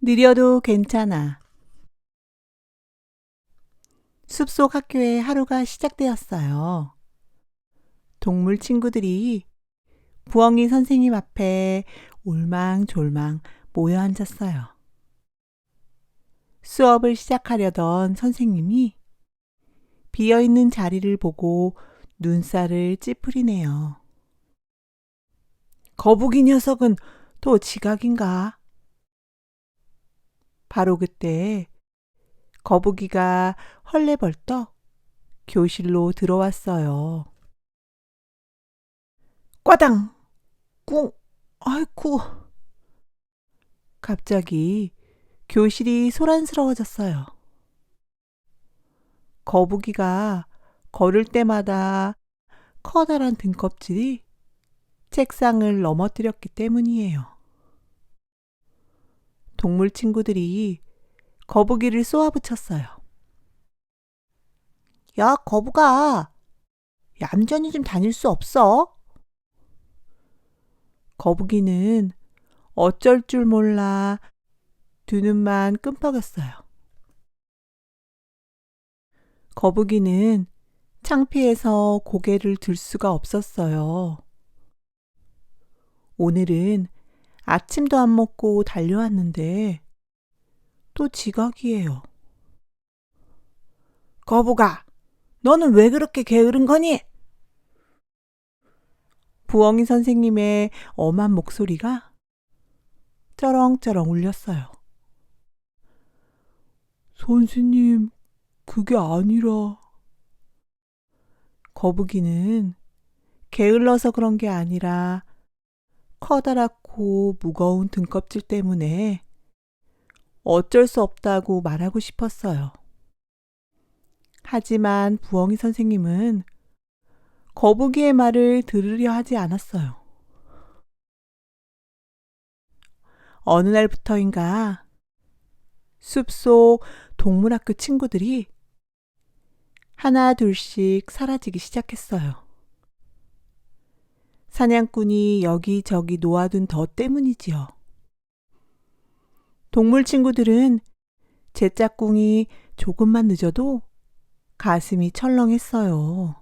느려도 괜찮아. 숲속 학교에 하루가 시작되었어요. 동물 친구들이 부엉이 선생님 앞에 올망졸망 모여 앉았어요. 수업을 시작하려던 선생님이 비어있는 자리를 보고 눈살을 찌푸리네요. 거북이 녀석은 또 지각인가? 바로 그때 거북이가 헐레벌떡 교실로 들어왔어요. 꽈당! 꿍! 아이쿠! 갑자기 교실이 소란스러워졌어요. 거북이가 걸을 때마다 커다란 등껍질이 책상을 넘어뜨렸기 때문이에요. 동물 친구들이 거북이를 쏘아붙였어요. 야, 거북아. 얌전히 좀 다닐 수 없어? 거북이는 어쩔 줄 몰라 두 눈만 끔뻑였어요. 거북이는 창피해서 고개를 들 수가 없었어요. 오늘은 아침도 안 먹고 달려왔는데 또 지각이에요. 거북아, 너는 왜 그렇게 게으른 거니? 부엉이 선생님의 엄한 목소리가 쩌렁쩌렁 울렸어요. 선생님, 그게 아니라. 거북이는 게을러서 그런 게 아니라 커다랗고 무거운 등껍질 때문에 어쩔 수 없다고 말하고 싶었어요. 하지만 부엉이 선생님은 거북이의 말을 들으려 하지 않았어요. 어느 날부터인가 숲속 동물학교 친구들이 하나 둘씩 사라지기 시작했어요. 사냥꾼이 여기저기 놓아둔 더 때문이지요. 동물 친구들은 제 짝꿍이 조금만 늦어도 가슴이 철렁했어요.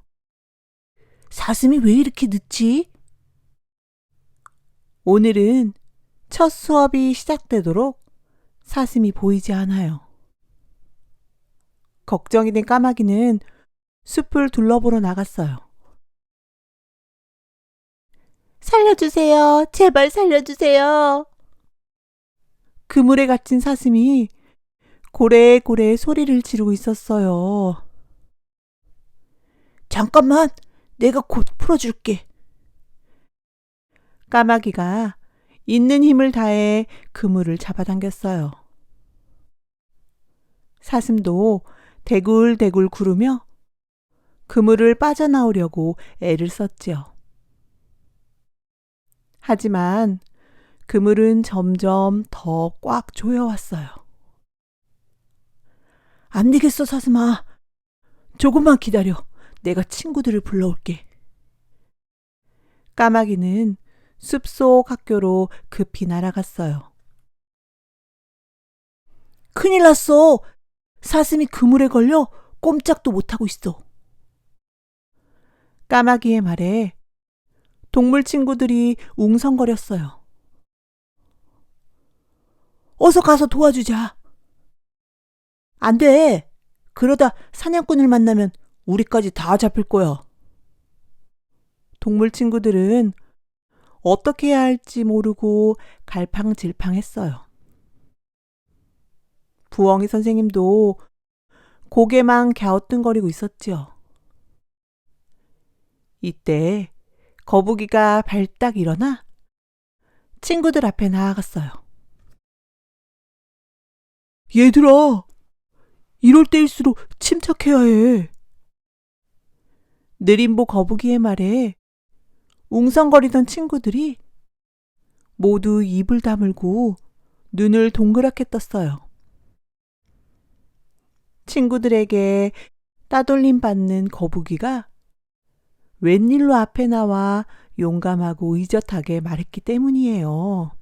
사슴이 왜 이렇게 늦지? 오늘은 첫 수업이 시작되도록 사슴이 보이지 않아요. 걱정이 된 까마귀는 숲을 둘러보러 나갔어요. 살려주세요. 제발 살려주세요. 그물에 갇힌 사슴이 고래고래 소리를 지르고 있었어요. 잠깐만, 내가 곧 풀어줄게. 까마귀가 있는 힘을 다해 그물을 잡아당겼어요. 사슴도 대굴대굴 구르며 그물을 빠져나오려고 애를 썼지요. 하지만 그물은 점점 더 꽉 조여왔어요. 안 되겠어, 사슴아. 조금만 기다려. 내가 친구들을 불러올게. 까마귀는 숲속 학교로 급히 날아갔어요. 큰일 났어. 사슴이 그물에 걸려 꼼짝도 못하고 있어. 까마귀의 말에 동물 친구들이 웅성거렸어요. 어서 가서 도와주자. 안 돼. 그러다 사냥꾼을 만나면 우리까지 다 잡힐 거야. 동물 친구들은 어떻게 해야 할지 모르고 갈팡질팡했어요. 부엉이 선생님도 고개만 갸우뚱거리고 있었지요. 이때 거북이가 발딱 일어나 친구들 앞에 나아갔어요. 얘들아, 이럴 때일수록 침착해야 해. 느림보 거북이의 말에 웅성거리던 친구들이 모두 입을 다물고 눈을 동그랗게 떴어요. 친구들에게 따돌림 받는 거북이가 웬일로 앞에 나와 용감하고 의젓하게 말했기 때문이에요.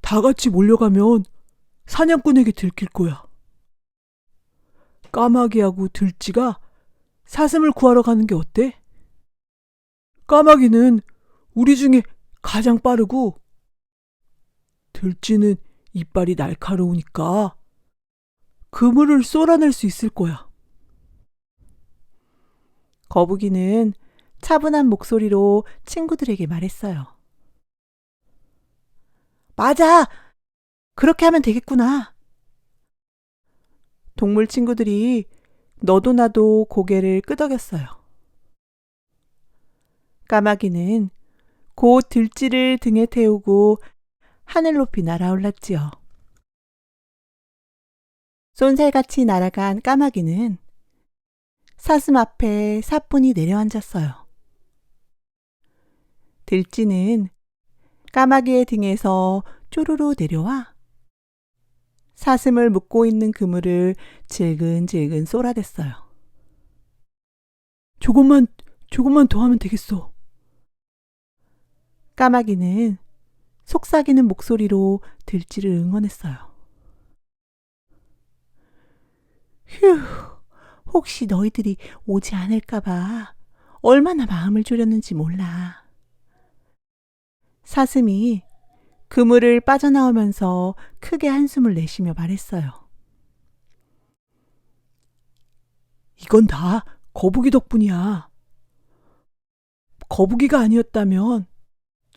다 같이 몰려가면 사냥꾼에게 들킬 거야. 까마귀하고 들쥐가 사슴을 구하러 가는 게 어때? 까마귀는 우리 중에 가장 빠르고 들쥐는 이빨이 날카로우니까 그물을 쏘아낼 수 있을 거야. 거북이는 차분한 목소리로 친구들에게 말했어요. 맞아! 그렇게 하면 되겠구나. 동물 친구들이 너도 나도 고개를 끄덕였어요. 까마귀는 곧 들쥐를 등에 태우고 하늘 높이 날아올랐지요. 쏜살같이 날아간 까마귀는 사슴 앞에 사뿐히 내려앉았어요. 들쥐는 까마귀의 등에서 쪼르르 내려와 사슴을 묶고 있는 그물을 질근질근 쏘라댔어요. 조금만, 조금만 더 하면 되겠어. 까마귀는 속삭이는 목소리로 들쥐를 응원했어요. 휴, 혹시 너희들이 오지 않을까봐 얼마나 마음을 졸였는지 몰라. 사슴이 그물을 빠져나오면서 크게 한숨을 내쉬며 말했어요. 이건 다 거북이 덕분이야. 거북이가 아니었다면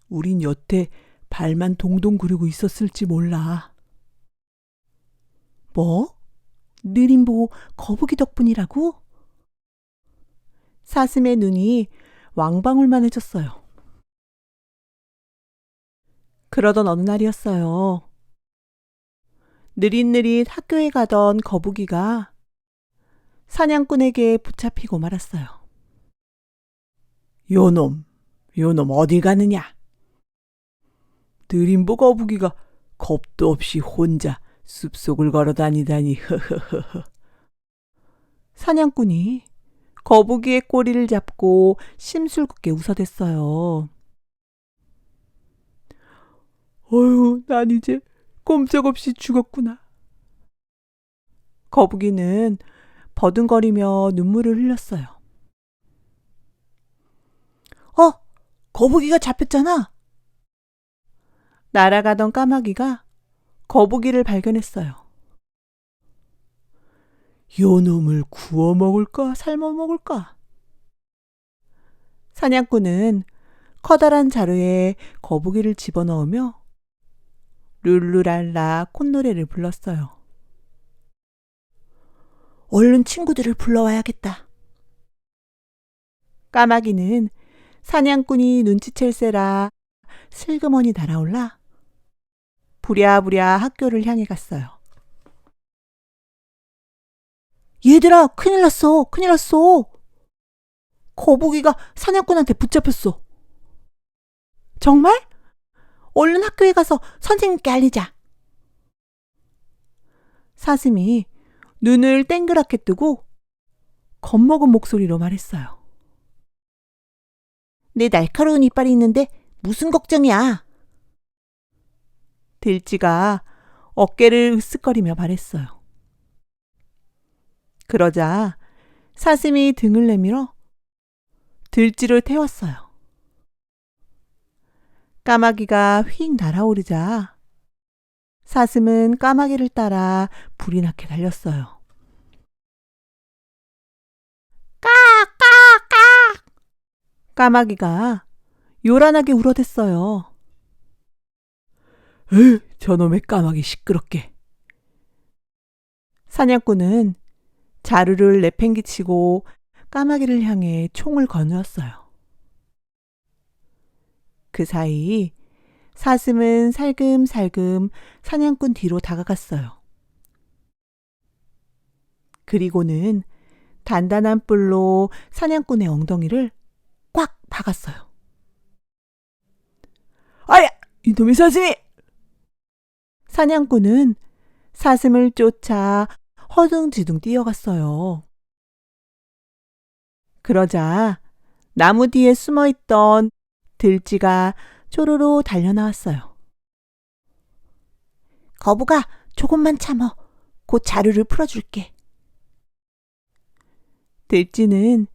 우린 여태 발만 동동 구르고 있었을지 몰라. 뭐? 느림 보고 거북이 덕분이라고? 사슴의 눈이 왕방울만해졌어요. 그러던 어느 날이었어요. 느릿느릿 학교에 가던 거북이가 사냥꾼에게 붙잡히고 말았어요. 요놈, 요놈 어디 가느냐? 느림보 거북이가 겁도 없이 혼자 숲속을 걸어 다니다니 흐흐흐흐. 사냥꾼이 거북이의 꼬리를 잡고 심술궂게 웃어댔어요. 어휴, 난 이제 꼼짝없이 죽었구나. 거북이는 버둥거리며 눈물을 흘렸어요. 어, 거북이가 잡혔잖아. 날아가던 까마귀가 거북이를 발견했어요. 요 놈을 구워 먹을까, 삶아 먹을까? 사냥꾼은 커다란 자루에 거북이를 집어넣으며 룰루랄라 콧노래를 불렀어요. 얼른 친구들을 불러와야겠다. 까마귀는 사냥꾼이 눈치챌세라 슬그머니 날아올라 부랴부랴 학교를 향해 갔어요. 얘들아, 큰일 났어, 큰일 났어. 거북이가 사냥꾼한테 붙잡혔어. 정말? 얼른 학교에 가서 선생님께 알리자. 사슴이 눈을 땡그랗게 뜨고 겁먹은 목소리로 말했어요. 내 날카로운 이빨이 있는데 무슨 걱정이야? 들쥐가 어깨를 으쓱거리며 말했어요. 그러자 사슴이 등을 내밀어 들쥐를 태웠어요. 까마귀가 휙 날아오르자 사슴은 까마귀를 따라 불이 나게 달렸어요. 까까까 까마귀가 요란하게 울어댔어요. 에이, 저놈의 까마귀 시끄럽게. 사냥꾼은 자루를 내팽기치고 까마귀를 향해 총을 거누었어요. 그 사이 사슴은 살금살금 사냥꾼 뒤로 다가갔어요. 그리고는 단단한 뿔로 사냥꾼의 엉덩이를 꽉 박았어요. 아야! 이놈의 사슴이! 사냥꾼은 사슴을 쫓아 허둥지둥 뛰어갔어요. 그러자 나무 뒤에 숨어 있던 들쥐가 쪼르르 달려나왔어요. 거북아, 조금만 참어. 곧 자루를 풀어줄게. 들쥐는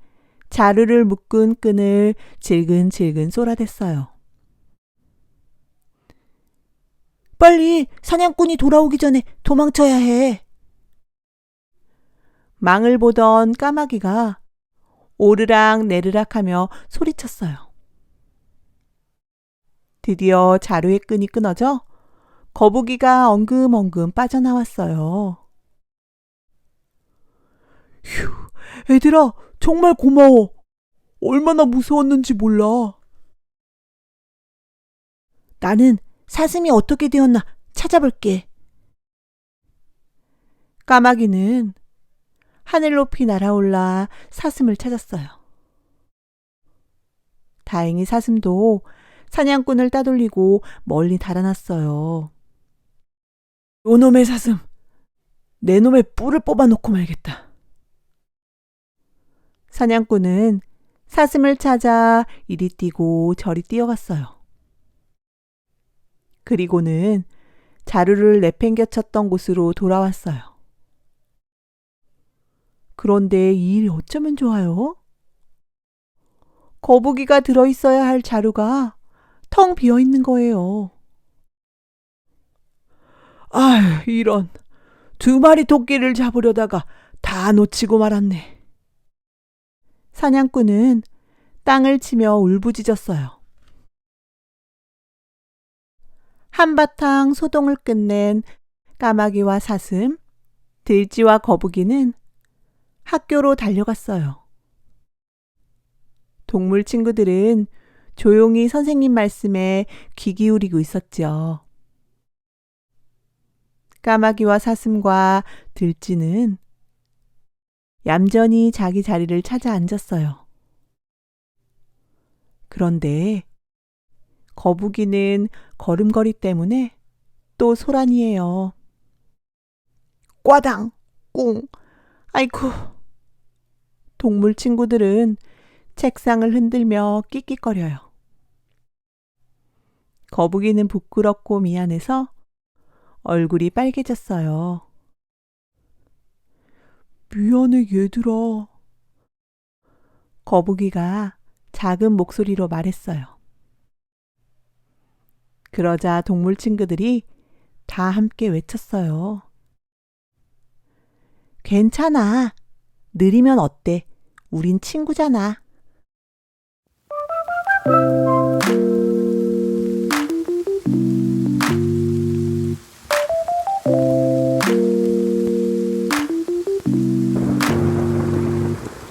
자루를 묶은 끈을 질근질근 쏟아댔어요. 빨리 사냥꾼이 돌아오기 전에 도망쳐야 해. 망을 보던 까마귀가 오르락 내르락 하며 소리쳤어요. 드디어 자루의 끈이 끊어져 거북이가 엉금엉금 빠져나왔어요. 휴, 애들아, 정말 고마워. 얼마나 무서웠는지 몰라. 나는 사슴이 어떻게 되었나 찾아볼게. 까마귀는 하늘 높이 날아올라 사슴을 찾았어요. 다행히 사슴도 사냥꾼을 따돌리고 멀리 달아났어요. 요놈의 사슴, 내 놈의 뿔을 뽑아놓고 말겠다. 사냥꾼은 사슴을 찾아 이리 뛰고 저리 뛰어갔어요. 그리고는 자루를 내팽겨쳤던 곳으로 돌아왔어요. 그런데 이 일이 어쩌면 좋아요? 거북이가 들어있어야 할 자루가 텅 비어 있는 거예요. 아휴, 이런. 두 마리 토끼를 잡으려다가 다 놓치고 말았네. 사냥꾼은 땅을 치며 울부짖었어요. 한바탕 소동을 끝낸 까마귀와 사슴, 들쥐와 거북이는 학교로 달려갔어요. 동물 친구들은 조용히 선생님 말씀에 귀 기울이고 있었죠. 까마귀와 사슴과 들쥐는 얌전히 자기 자리를 찾아 앉았어요. 그런데 거북이는 걸음걸이 때문에 또 소란이에요. 꽈당, 꿍, 아이쿠. 동물 친구들은 책상을 흔들며 끽끽거려요. 거북이는 부끄럽고 미안해서 얼굴이 빨개졌어요. 미안해, 얘들아. 거북이가 작은 목소리로 말했어요. 그러자 동물 친구들이 다 함께 외쳤어요. 괜찮아. 느리면 어때? 우린 친구잖아.